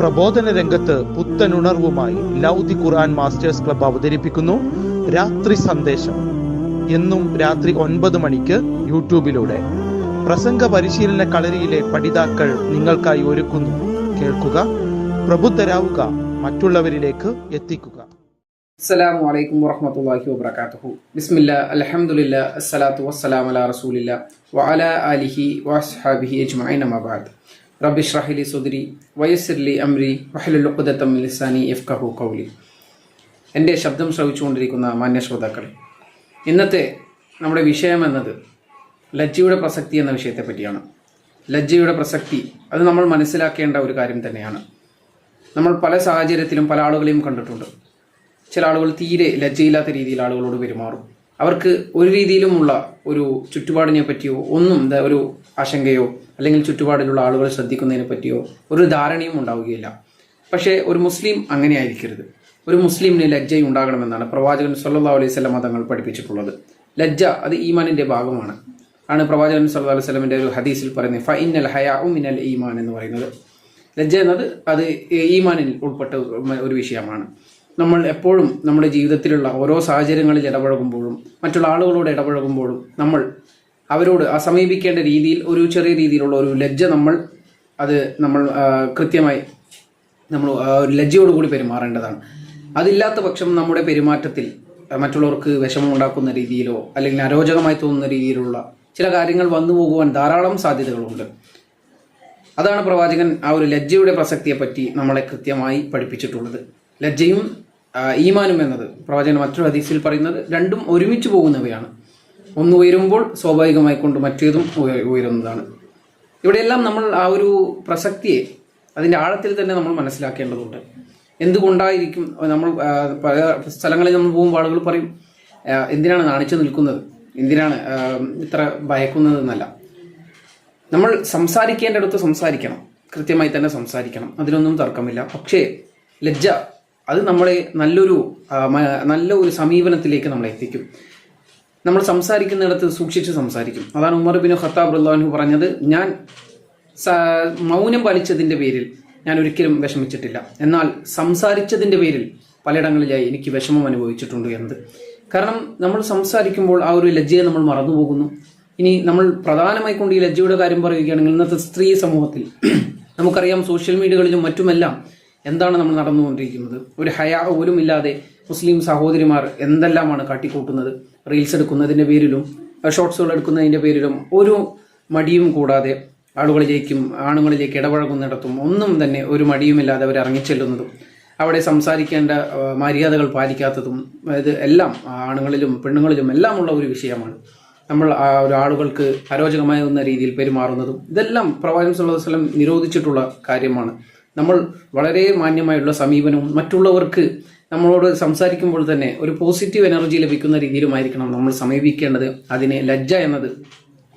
പ്രബോധന രംഗത്ത് പുത്തനുണർവുമായി ലൗദി ഖുർആൻ masters club അവതരിപ്പിക്കുന്നു. രാത്രി സന്ദേശം. എന്നും രാത്രി ഒൻപത് മണിക്ക് യൂട്യൂബിലൂടെ. പ്രസംഗ പരിശീലന കളരിയിലെ പഠിതാക്കൾ നിങ്ങൾക്കായി ഒരുക്കുന്നു. കേൾക്കുക പ്രബുദ്ധരാവുക മറ്റുള്ളവരിലേക്ക് എത്തിക്കുക. അസ്സലാമു അലൈക്കും വറഹ്മത്തുള്ളാഹി വബറകാതുഹു. ബിസ്മില്ല അലഹമുല്ല അസ്സലാത്തു വസ്സലാമു അലാ റസൂലില്ല വഅല ആലിഹി വഅസ്ഹാബിഹി അജ്മഈൻ അമ്മാ ബഅദ്. റബ്ബി ഇശ്റഹ് സുദരി വയസ്സിർലി അമ്രി മിൻ ലിസാനി യഫ്ഖഹു ഖൗലി. എന്റെ ശബ്ദം ശ്രവിച്ചുകൊണ്ടിരിക്കുന്ന മാന്യ ശ്രോതാക്കളെ ഇന്നത്തെ നമ്മുടെ വിഷയം എന്നത് ലജ്ജയുടെ പ്രസക്തി എന്ന വിഷയത്തെ പറ്റിയാണ്. ലജ്ജയുടെ പ്രസക്തി അത് നമ്മൾ മനസ്സിലാക്കേണ്ട ഒരു കാര്യം തന്നെയാണ്. നമ്മൾ പല സാഹചര്യത്തിലും പല ആളുകളെയും കണ്ടിട്ടുണ്ട്. ചില ആളുകൾ തീരെ ലജ്ജയില്ലാത്ത രീതിയിൽ ആളുകളോട് പെരുമാറും. അവർക്ക് ഒരു രീതിയിലുമുള്ള ഒരു ചുറ്റുപാടിനെ പറ്റിയോ ഒന്നും ഒരു ആശങ്കയോ അല്ലെങ്കിൽ ചുറ്റുപാടിലുള്ള ആളുകൾ ശ്രദ്ധിക്കുന്നതിനെ പറ്റിയോ ഒരു ധാരണയും ഉണ്ടാവുകയില്ല. പക്ഷേ ഒരു മുസ്ലിം അങ്ങനെ ആയിരിക്കരുത് ഒരു മുസ്ലിമിന് ലജ്ജ ഉണ്ടാകണമെന്നാണ് പ്രവാചകൻ സല്ലാ അലൈഹി വസല്ലം മതങ്ങൾ പഠിപ്പിച്ചിട്ടുള്ളത്. ലജ്ജ അത് ഈമാനിന്റെ ഭാഗമാണ്. ആണ് പ്രവാചകൻ സല്ലാ അലൈഹി സ്വലമിന്റെ ഒരു ഹദീസിൽ പറയുന്നത് ഫ ഇന്നൽ ഹയാഉ മിനൽ ഈമാൻ എന്ന് പറയുന്നത്. ലജ്ജ എന്നത് അത് ഈമാനിൽ ഉൾപ്പെട്ട ഒരു വിഷയമാണ്. നമ്മൾ എപ്പോഴും നമ്മുടെ ജീവിതത്തിലുള്ള ഓരോ സാഹചര്യങ്ങളിൽ ഇടപഴകുമ്പോഴും മറ്റുള്ള ആളുകളോട് ഇടപഴകുമ്പോഴും നമ്മൾ അവരോട് അസമീപിക്കേണ്ട സമീപിക്കേണ്ട രീതിയിൽ ഒരു ചെറിയ രീതിയിലുള്ള ഒരു ലജ്ജ നമ്മൾ അത് നമ്മൾ കൃത്യമായി നമ്മൾ ഒരു ലജ്ജയോടുകൂടി പെരുമാറേണ്ടതാണ്. അതില്ലാത്ത പക്ഷം നമ്മുടെ പെരുമാറ്റത്തിൽ മറ്റുള്ളവർക്ക് വിഷമം ഉണ്ടാക്കുന്ന രീതിയിലോ അല്ലെങ്കിൽ അരോചകമായി തോന്നുന്ന രീതിയിലുള്ള ചില കാര്യങ്ങൾ വന്നു പോകുവാൻ ധാരാളം സാധ്യതകളുണ്ട്. അതാണ് പ്രവാചകൻ ആ ഒരു ലജ്ജയുടെ പ്രസക്തിയെപ്പറ്റി നമ്മളെ കൃത്യമായി പഠിപ്പിച്ചിട്ടുള്ളത്. ലജ്ജയും ഈമാനും എന്നത്. പ്രവാചകൻ മറ്റൊരു ഹദീസിൽ പറയുന്നത് രണ്ടും ഒരുമിച്ച് പോകുന്നവയാണ്. ഒന്ന് ഉയരുമ്പോൾ സ്വാഭാവികമായി കൊണ്ട് മറ്റേതും ഉയ- ഉയരുന്നതാണ്. ഇവിടെയെല്ലാം നമ്മൾ ആ ഒരു പ്രസക്തിയെ അതിന്റെ ആഴത്തിൽ തന്നെ നമ്മൾ മനസ്സിലാക്കേണ്ടതുണ്ട്. എന്തുകൊണ്ടായിരിക്കും നമ്മൾ പല സ്ഥലങ്ങളിൽ നമ്മൾ പോകുമ്പോൾ ആളുകൾ പറയും എന്തിനാണ് നാണിച്ചു നിൽക്കുന്നത്? എന്തിനാണ് ഇത്ര ഭയക്കുന്നതെന്നല്ല. നമ്മൾ സംസാരിക്കേണ്ടടുത്ത് സംസാരിക്കണം. കൃത്യമായി തന്നെ സംസാരിക്കണം. അതിനൊന്നും തർക്കമില്ല. പക്ഷേ ലജ്ജ അത് നമ്മളെ നല്ലൊരു നല്ല ഒരു സമീപനത്തിലേക്ക് നമ്മളെ എത്തിക്കും. നമ്മൾ സംസാരിക്കുന്നിടത്ത് സൂക്ഷിച്ച് സംസാരിക്കും. അതാണ് ഉമർ ബിൻ ഖത്താബ് റഹ്ലാൻഹു പറഞ്ഞത്. ഞാൻ മൗനം പാലിച്ചതിന്റെ പേരിൽ ഞാൻ ഒരിക്കലും വിഷമിച്ചിട്ടില്ല. എന്നാൽ സംസാരിച്ചതിന്റെ പേരിൽ പലയിടങ്ങളിലായി എനിക്ക് വിഷമം അനുഭവിച്ചിട്ടുണ്ട് എന്നത്. കാരണം നമ്മൾ സംസാരിക്കുമ്പോൾ ആ ഒരു ലജ്ജയെ നമ്മൾ മറന്നുപോകുന്നു. ഇനി നമ്മൾ പ്രധാനമായി കൊണ്ട് ഈ ലജ്ജയുടെ കാര്യം പറയുകയാണെങ്കിൽ ഇന്നത്തെ സ്ത്രീ സമൂഹത്തിൽ നമുക്കറിയാം സോഷ്യൽ മീഡിയകളിലും മറ്റുമെല്ലാം എന്താണ് നമ്മൾ നടന്നുകൊണ്ടിരിക്കുന്നത്? ഒരു ഹയാ പോലും ഇല്ലാതെ മുസ്ലിം സഹോദരിമാർ എന്തെല്ലാമാണ് കാട്ടിക്കൂട്ടുന്നത്? റീൽസ് എടുക്കുന്നതിന്റെ പേരിലും ഷോർട്സുകൾ എടുക്കുന്നതിന്റെ പേരിലും ഒരു മടിയും കൂടാതെ ആളുകളിലേക്കും ആണുങ്ങളിലേക്ക് ഇടപഴകുന്നിടത്തും ഒന്നും തന്നെ ഒരു മടിയുമില്ലാതെ അവർ ഇറങ്ങിച്ചെല്ലുന്നതും അവിടെ സംസാരിക്കേണ്ട മര്യാദകൾ പാലിക്കാത്തതും അതായത് എല്ലാം ആണുങ്ങളിലും പെണ്ണുങ്ങളിലും എല്ലാം ഉള്ള ഒരു വിഷയമാണ്. നമ്മൾ ആ ഒരു ആളുകൾക്ക് അരോചകമായ രീതിയിൽ പെരുമാറുന്നതും ഇതെല്ലാം പ്രവാചകൻ സ്വലം നിരോധിച്ചിട്ടുള്ള കാര്യമാണ്. നമ്മൾ വളരെ മാന്യമായുള്ള സമീപനവും മറ്റുള്ളവർക്ക് നമ്മളോട് സംസാരിക്കുമ്പോൾ തന്നെ ഒരു പോസിറ്റീവ് എനർജി ലഭിക്കുന്ന രീതിയിലുമായിരിക്കണം നമ്മൾ സമീപിക്കേണ്ടത്. അതിനെ ലജ്ജ എന്നത്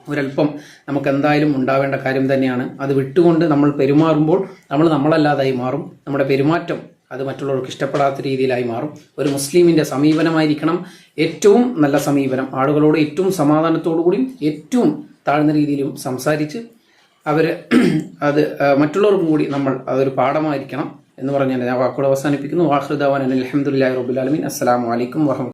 ഒരല്പം നമുക്ക് എന്തായാലും ഉണ്ടാവേണ്ട കാര്യം തന്നെയാണ്. അത് വിട്ടുകൊണ്ട് നമ്മൾ പെരുമാറുമ്പോൾ നമ്മൾ നമ്മളല്ലാതായി മാറും. നമ്മുടെ പെരുമാറ്റം അത് മറ്റുള്ളവർക്ക് ഇഷ്ടപ്പെടാത്ത രീതിയിലായി മാറും. ഒരു മുസ്ലിമിന്റെ സമീപനമായിരിക്കണം. ഏറ്റവും നല്ല സമീപനം ആളുകളോട് ഏറ്റവും സമാധാനത്തോടു കൂടിയും ഏറ്റവും താഴ്ന്ന രീതിയിലും സംസാരിച്ച് അവർ അത് മറ്റുള്ളവർക്കും കൂടി നമ്മൾ അതൊരു പാഠമായിരിക്കണം എന്ന് പറഞ്ഞാൽ ഞാൻ വാക്കുകൾ അവസാനിപ്പിക്കുന്നു. വാഹൃദാവാൻ അലഹമുല്ലാ റബുലാലമീൻ അസ്സലാമു അലൈക്കും വറഹമ